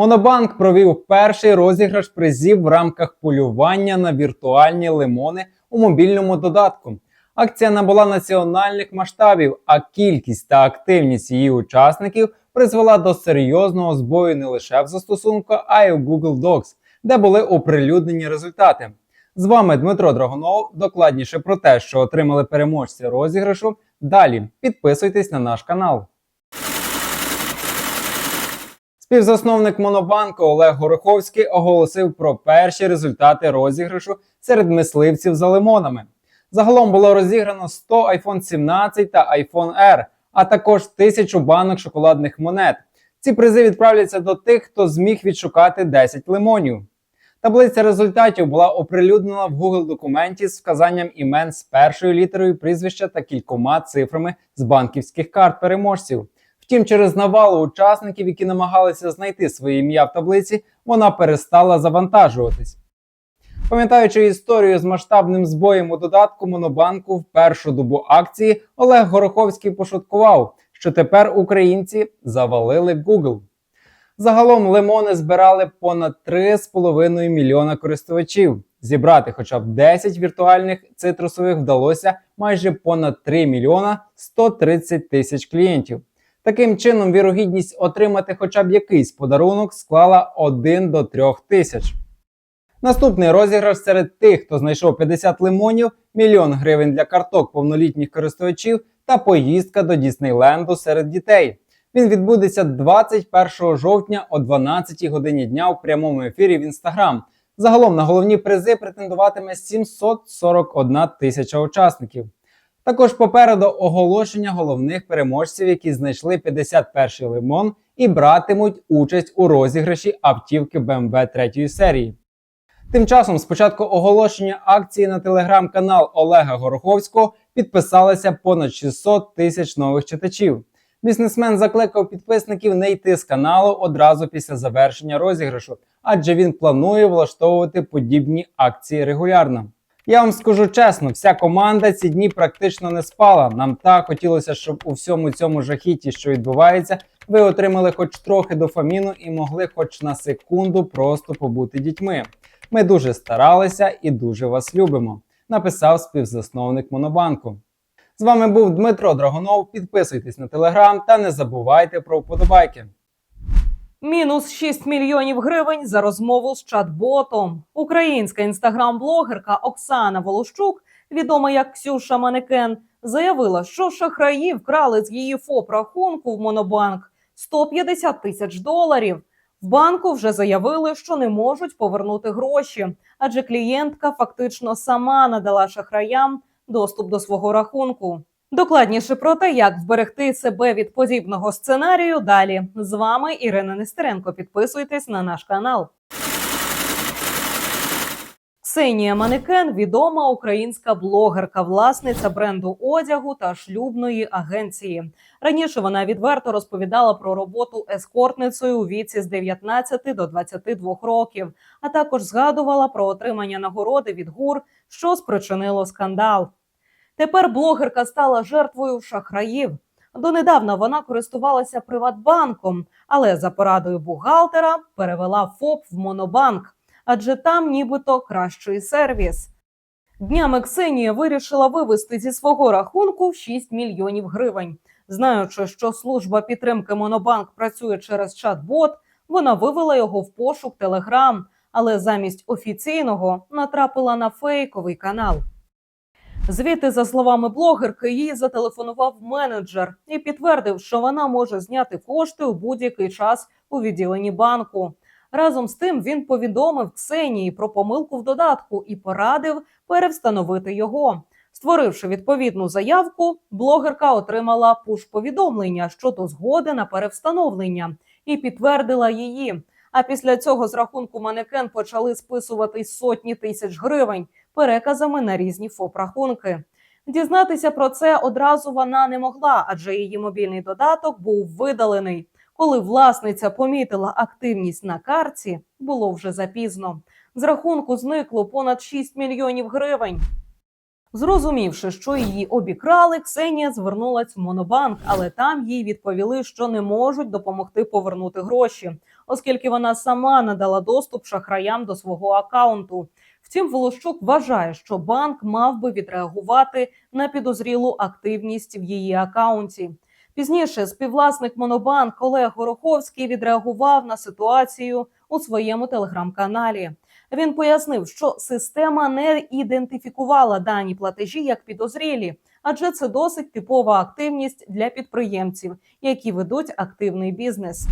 Монобанк провів перший розіграш призів в рамках полювання на віртуальні лимони у мобільному додатку. Акція набула національних масштабів, а кількість та активність її учасників призвела до серйозного збою не лише в застосунку, а й у Google Docs, де були оприлюднені результати. З вами Дмитро Драгунов. Докладніше про те, що отримали переможці розіграшу. Далі підписуйтесь на наш канал. Співзасновник Монобанку Олег Гороховський оголосив про перші результати розіграшу серед мисливців за лимонами. Загалом було розіграно 100 iPhone 17 та iPhone R, а також тисячу банок шоколадних монет. Ці призи відправляться до тих, хто зміг відшукати 10 лимонів. Таблиця результатів була оприлюднена в Google документі з вказанням імен з першою літерою прізвища та кількома цифрами з банківських карт переможців. Втім, через навалу учасників, які намагалися знайти своє ім'я в таблиці, вона перестала завантажуватись. Пам'ятаючи історію з масштабним збоєм у додатку Монобанку в першу добу акції, Олег Гороховський пошуткував, що тепер українці завалили Google. Загалом лимони збирали понад 3,5 мільйона користувачів. Зібрати хоча б 10 віртуальних цитрусових вдалося майже понад 3 мільйона 130 тисяч клієнтів. Таким чином, вірогідність отримати хоча б якийсь подарунок склала 1 до 3 тисяч. Наступний розіграш серед тих, хто знайшов 50 лимонів, мільйон гривень для карток повнолітніх користувачів та поїздка до Діснейленду серед дітей. Він відбудеться 21 жовтня о 12 годині дня у прямому ефірі в інстаграм. Загалом на головні призи претендуватиме 741 тисяча учасників. Також попереду оголошення головних переможців, які знайшли 51 лимон і братимуть участь у розіграші автівки BMW 3 серії. Тим часом, з початку оголошення акції на телеграм-канал Олега Гороховського підписалося понад 600 тисяч нових читачів. Бізнесмен закликав підписників не йти з каналу одразу після завершення розіграшу, адже він планує влаштовувати подібні акції регулярно. Я вам скажу чесно, вся команда ці дні практично не спала. Нам так хотілося, щоб у всьому цьому жахіті, що відбувається, ви отримали хоч трохи дофаміну і могли хоч на секунду просто побути дітьми. Ми дуже старалися і дуже вас любимо, написав співзасновник Монобанку. З вами був Дмитро Драгунов. Підписуйтесь на телеграм та не забувайте про вподобайки. Мінус 6 мільйонів гривень за розмову з чат-ботом. Українська інстаграм-блогерка Оксана Волощук, відома як Ксюша Манекен, заявила, що шахраї вкрали з її ФОП рахунку в Монобанк 150 тисяч доларів. В банку вже заявили, що не можуть повернути гроші, адже клієнтка фактично сама надала шахраям доступ до свого рахунку. Докладніше про те, як вберегти себе від подібного сценарію. Далі з вами Ірина Нестеренко. Підписуйтесь на наш канал. Ксенія Манекен відома українська блогерка, власниця бренду одягу та шлюбної агенції. Раніше вона відверто розповідала про роботу ескортницею у віці з 19 до 22 років, а також згадувала про отримання нагороди від гур, що спричинило скандал. Тепер блогерка стала жертвою шахраїв. Донедавна вона користувалася Приватбанком, але за порадою бухгалтера перевела ФОП в Монобанк, адже там нібито кращий сервіс. Днями Ксенія вирішила вивести зі свого рахунку 6 мільйонів гривень. Знаючи, що служба підтримки Монобанк працює через чат-бот, вона вивела його в пошук Телеграм, але замість офіційного натрапила на фейковий канал. Звідти, за словами блогерки, їй зателефонував менеджер і підтвердив, що вона може зняти кошти у будь-який час у відділенні банку. Разом з тим він повідомив Ксенії про помилку в додатку і порадив перевстановити його. Створивши відповідну заявку, блогерка отримала пуш-повідомлення щодо згоди на перевстановлення і підтвердила її. А після цього з рахунку манекен почали списувати сотні тисяч гривень переказами на різні ФОП-рахунки. Дізнатися про це одразу вона не могла, адже її мобільний додаток був видалений. Коли власниця помітила активність на карті, було вже запізно. З рахунку зникло понад 6 мільйонів гривень. Зрозумівши, що її обікрали, Ксенія звернулась в Монобанк, але там їй відповіли, що не можуть допомогти повернути гроші, оскільки вона сама надала доступ шахраям до свого акаунту. Втім, Волощук вважає, що банк мав би відреагувати на підозрілу активність в її акаунті. Пізніше співвласник Монобанк Олег Гороховський відреагував на ситуацію у своєму телеграм-каналі. Він пояснив, що система не ідентифікувала дані платежі як підозрілі, адже це досить типова активність для підприємців, які ведуть активний бізнес.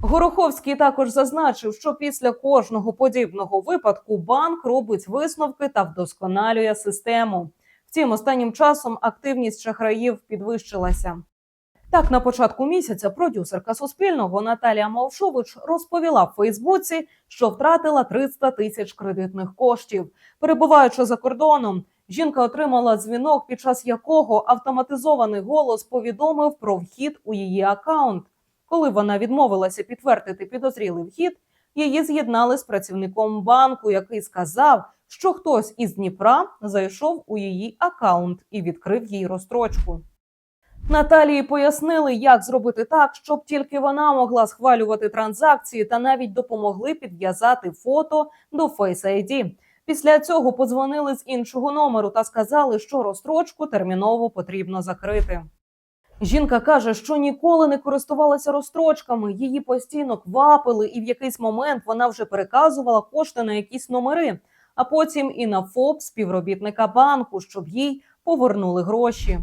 Гороховський також зазначив, що після кожного подібного випадку банк робить висновки та вдосконалює систему. Втім, останнім часом активність шахраїв підвищилася. Так, на початку місяця продюсерка Суспільного Наталія Мовшович розповіла в Фейсбуці, що втратила 300 тисяч кредитних коштів. Перебуваючи за кордоном, жінка отримала дзвінок, під час якого автоматизований голос повідомив про вхід у її акаунт. Коли вона відмовилася підтвердити підозрілий вхід, її з'єднали з працівником банку, який сказав, що хтось із Дніпра зайшов у її акаунт і відкрив їй розстрочку. Наталії пояснили, як зробити так, щоб тільки вона могла схвалювати транзакції та навіть допомогли підв'язати фото до Face ID. Після цього подзвонили з іншого номеру та сказали, що розстрочку терміново потрібно закрити. Жінка каже, що ніколи не користувалася розстрочками, її постійно квапили, і в якийсь момент вона вже переказувала кошти на якісь номери, а потім і на ФОП співробітника банку, щоб їй повернули гроші.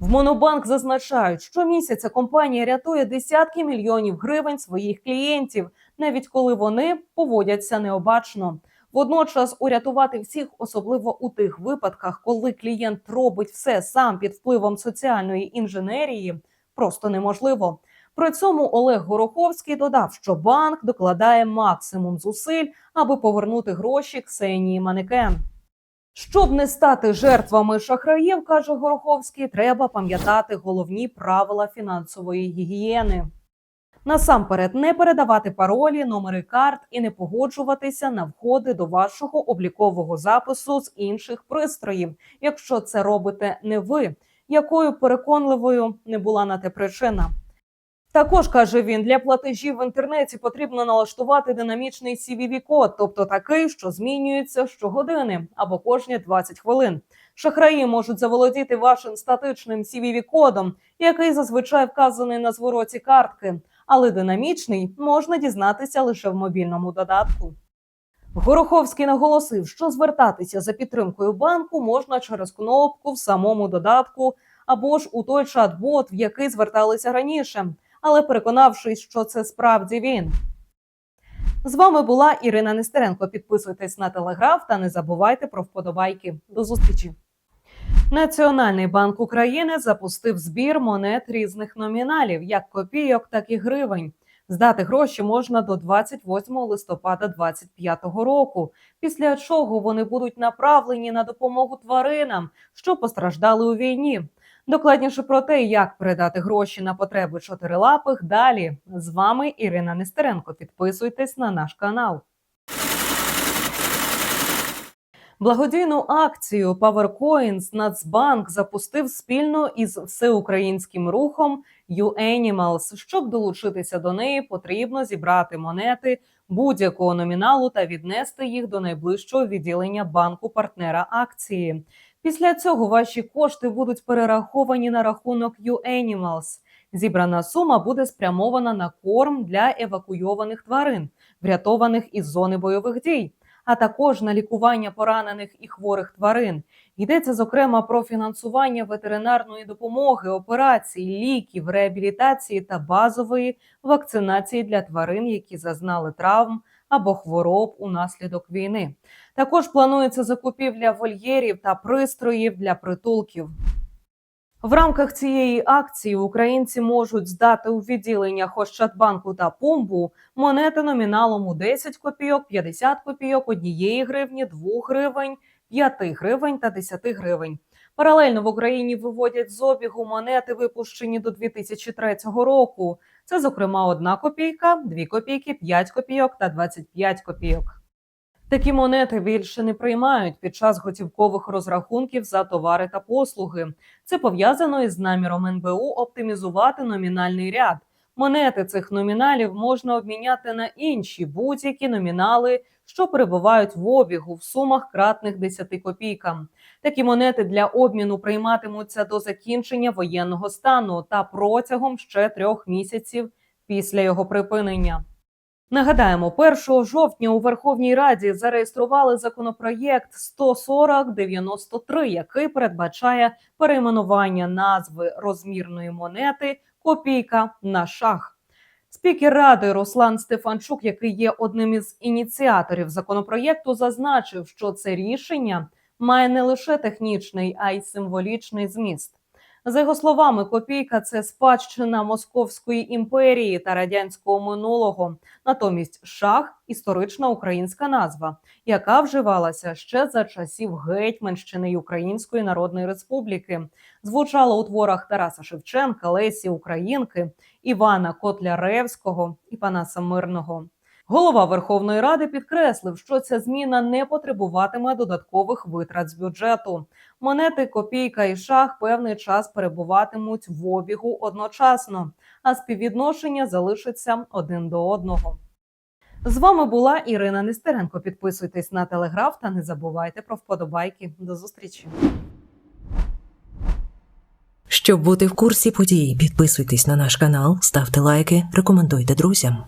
В Монобанк зазначають, що місяця компанія рятує десятки мільйонів гривень своїх клієнтів, навіть коли вони поводяться необачно. Водночас урятувати всіх, особливо у тих випадках, коли клієнт робить все сам під впливом соціальної інженерії, просто неможливо. При цьому Олег Гороховський додав, що банк докладає максимум зусиль, аби повернути гроші Ксенії Манекен. Щоб не стати жертвами шахраїв, каже Гороховський, треба пам'ятати головні правила фінансової гігієни. Насамперед, не передавати паролі, номери карт і не погоджуватися на входи до вашого облікового запису з інших пристроїв, якщо це робите не ви, якою переконливою не була на те причина. Також каже він, для платежів в інтернеті потрібно налаштувати динамічний CVV-код, тобто такий, що змінюється щогодини або кожні 20 хвилин. Шахраї можуть заволодіти вашим статичним CVV-кодом, який зазвичай вказаний на звороті картки, але динамічний можна дізнатися лише в мобільному додатку. Гороховський наголосив, що звертатися за підтримкою банку можна через кнопку в самому додатку або ж у той чат-бот, в який зверталися раніше але переконавшись, що це справді він. З вами була Ірина Нестеренко. Підписуйтесь на телеграф та не забувайте про вподобайки. До зустрічі. Національний банк України запустив збір монет різних номіналів, як копійок, так і гривень. Здати гроші можна до 28 листопада 2025 року, після чого вони будуть направлені на допомогу тваринам, що постраждали у війні. Докладніше про те, як передати гроші на потреби чотирилапих. Далі з вами Ірина Нестеренко. Підписуйтесь на наш канал. Благодійну акцію PowerCoins Нацбанк запустив спільно із всеукраїнським рухом UAnimals. Щоб долучитися до неї, потрібно зібрати монети будь-якого номіналу та віднести їх до найближчого відділення банку партнера акції. Після цього ваші кошти будуть перераховані на рахунок UAnimals. Зібрана сума буде спрямована на корм для евакуйованих тварин, врятованих із зони бойових дій, а також на лікування поранених і хворих тварин. Йдеться зокрема про фінансування ветеринарної допомоги, операцій, ліків, реабілітації та базової вакцинації для тварин, які зазнали травм або хвороб унаслідок війни. Також планується закупівля вольєрів та пристроїв для притулків. В рамках цієї акції українці можуть здати у відділеннях Ощадбанку та Пумбу монети номіналом у 10 копійок, 50 копійок, 1 гривні, 2 гривень, 5 гривень та 10 гривень. Паралельно в Україні виводять з обігу монети, випущені до 2003 року. Це, зокрема, 1 копійка, 2 копійки, 5 копійок та 25 копійок. Такі монети більше не приймають під час готівкових розрахунків за товари та послуги. Це пов'язано із наміром НБУ оптимізувати номінальний ряд, Монети цих номіналів можна обміняти на інші будь-які номінали, що перебувають в обігу в сумах кратних 10 копійкам. Такі монети для обміну прийматимуться до закінчення воєнного стану та протягом ще трьох місяців після його припинення. Нагадаємо, 1 жовтня у Верховній Раді зареєстрували законопроєкт 14093, який передбачає перейменування назви розмірної монети копійка на шах. Спікер ради Руслан Стефанчук, який є одним із ініціаторів законопроєкту, зазначив, що це рішення має не лише технічний, а й символічний зміст. За його словами, копійка це спадщина Московської імперії та радянського минулого. Натомість шах історична українська назва, яка вживалася ще за часів Гетьманщини й Української Народної Республіки. Звучала у творах Тараса Шевченка, Лесі Українки, Івана Котляревського і Панаса Мирного. Голова Верховної Ради підкреслив, що ця зміна не потребуватиме додаткових витрат з бюджету. Монети, копійка і шах певний час перебуватимуть в обігу одночасно, а співвідношення залишиться один до одного. З вами була Ірина Нестеренко. Підписуйтесь на телеграф та не забувайте про вподобайки. До зустрічі. Щоб бути в курсі подій, підписуйтесь на наш канал, ставте лайки, рекомендуйте друзям.